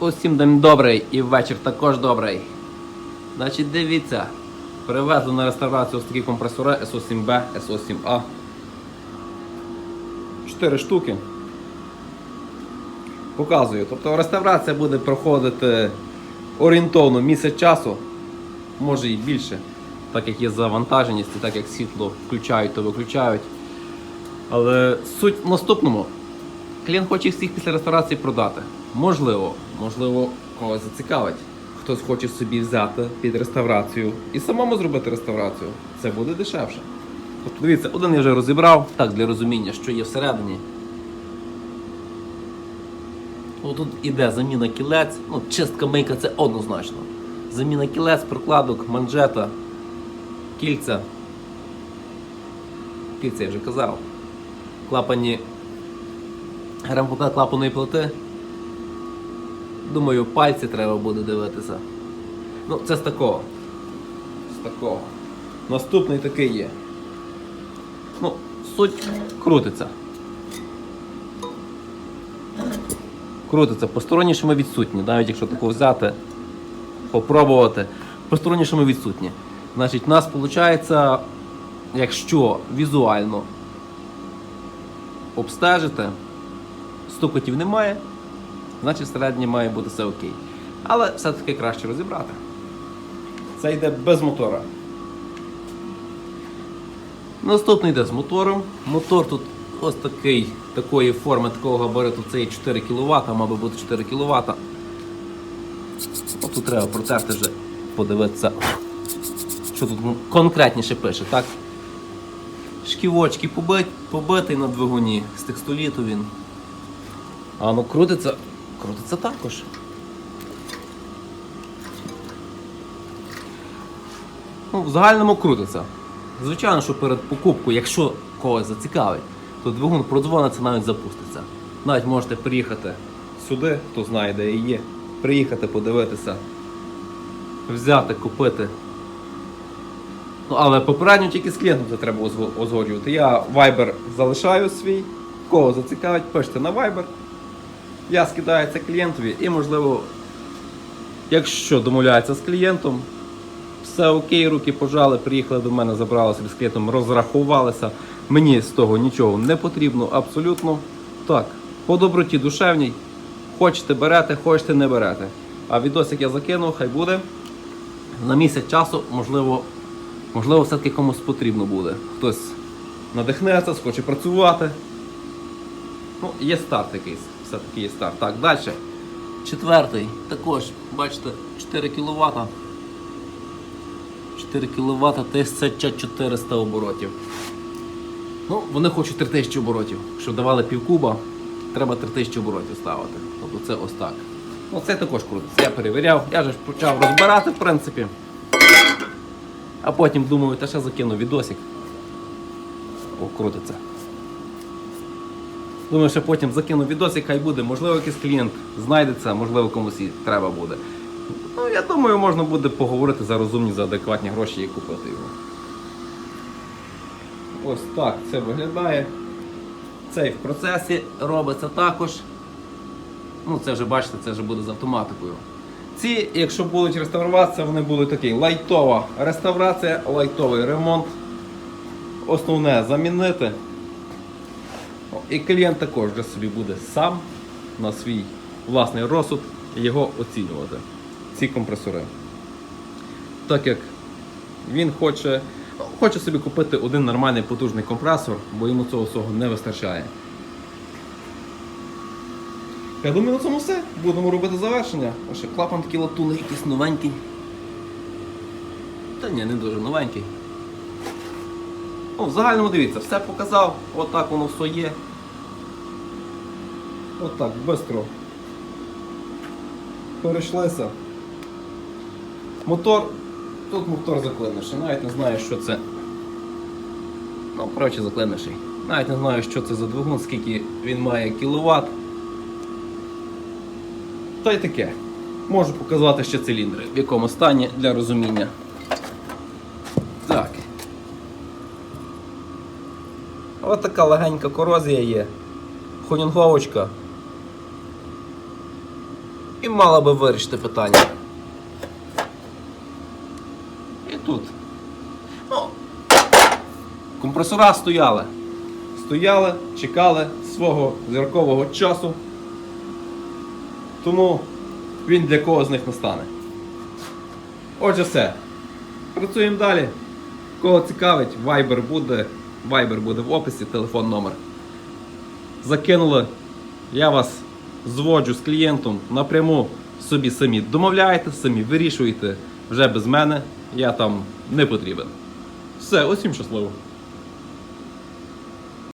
Усім день добрий і вечір також добрий. Значить, дивіться, привезли на реставрацію ось такі компресори SO7B, SO7A. Чотири штуки. Показую. Тобто реставрація буде проходити орієнтовно місяць часу, може і більше, так як є завантаженість, і так як світло включають, то виключають. Але суть в наступному. Клієнт хоче всіх після реставрації продати. Можливо, можливо, когось зацікавить. Хтось хоче собі взяти під реставрацію і самому зробити реставрацію. Це буде дешевше. Тобто, дивіться, один я вже розібрав, так, для розуміння, що є всередині. О, Тут іде заміна кілець, ну, чистка мийка це однозначно. Заміна кілець, прокладок, манжета, кільця. Кільця я вже казав. Клапані ремонт клапаної плити. Думаю, пальці треба буде дивитися. Ну, це з такого. З такого. Наступний такий є. Ну, суть крутиться. Крутиться. Постороннішими відсутні. Навіть якщо таку взяти, попробувати. Постороннішими відсутні. Значить, у нас виходить, якщо візуально обстежити, стукотів немає, значить всередині має бути все окей. Але все-таки краще розібрати. Це йде без мотора. Наступний йде з мотором. Мотор тут ось такий, такої форми, такого габариту, це є 4 кВт, мав би бути 4 кВт. Тут треба протерти вже, подивитися, що тут конкретніше пише, так? Шківочки побит, побитий на двигуні, з текстоліту він. А ну крутиться, крутиться також. Ну, в загальному крутиться. Звичайно, що перед покупкою, якщо когось зацікавить, то двигун продзвониться, навіть запуститься. Навіть можете приїхати сюди, хто знає, де є, приїхати, подивитися, взяти, купити. Ну, але попередньо тільки з клієнтом це треба узго- узгоджувати. Я Viber залишаю свій, кого зацікавить, пишете на Viber. Я скидаю це клієнтові і, можливо, якщо домовляється з клієнтом, все окей, руки пожали, приїхали до мене, забрали собі з клієнтом, розрахувалися. Мені з того нічого не потрібно, абсолютно. Так, по доброті душевній. Хочете берете, хочете не берете. А відосик я закинув, хай буде. На місяць часу, можливо, можливо, все-таки комусь потрібно буде. Хтось надихнеться, схоче працювати. Ну, є старт якийсь. Все-таки є старт. Так, далі. Четвертий. Також, бачите, 4 кВт. 4 кВт 1400 оборотів. Ну, вони хочуть 3000 оборотів. Щоб давали півкуба, треба 3000 оборотів ставити. Тобто це ось так. Ну, це також крутиться. Я перевіряв, я же ж почав розбирати, в принципі. А потім думаю, та ще закину відосик. О, крутиться. Думаю, що потім закину відосик, хай буде. Можливо, якийсь клієнт знайдеться, можливо, комусь і треба буде. Ну, я думаю, можна буде поговорити за розумні, за адекватні гроші і купити його. Ось так це виглядає. Цей в процесі робиться також. Ну, це вже бачите, це вже буде з автоматикою. Ці, якщо будуть реставруватися, вони будуть такі лайтова реставрація, лайтовий ремонт. Основне замінити. І клієнт також вже собі буде сам на свій власний розсуд його оцінювати. Ці компресори. Так як він хоче, хоче собі купити один нормальний потужний компресор, бо йому цього всього не вистачає. Я думаю, на цьому все. Будемо робити завершення. Ще клапан такий латунний, якийсь новенький. Та ні, не дуже новенький. Ну, в загальному дивіться, все показав, отак воно все є. Отак, швидко. Перейшлися. Мотор. Тут мотор заклинивший, навіть не знаю, що це. Ну, коротше, заклинивший. Навіть не знаю, що це за двигун, скільки він має кіловат. Та й таке. Можу показати ще циліндри, в якому стані для розуміння. Так. Ось така легенька корозія є. Хонінговочка. і мала би вирішити питання. І тут. Ну, компресора стояли. Стояли, чекали свого зіркового часу. Тому він для кого з них не стане. Отже, все. Працюємо далі. Кого цікавить, Viber буде. Viber буде в описі, телефон номер. Закинули. Я вас зводжу з клієнтом напряму собі самі домовляєте, самі вирішуєте вже без мене. Я там не потрібен. Все, усім щасливо.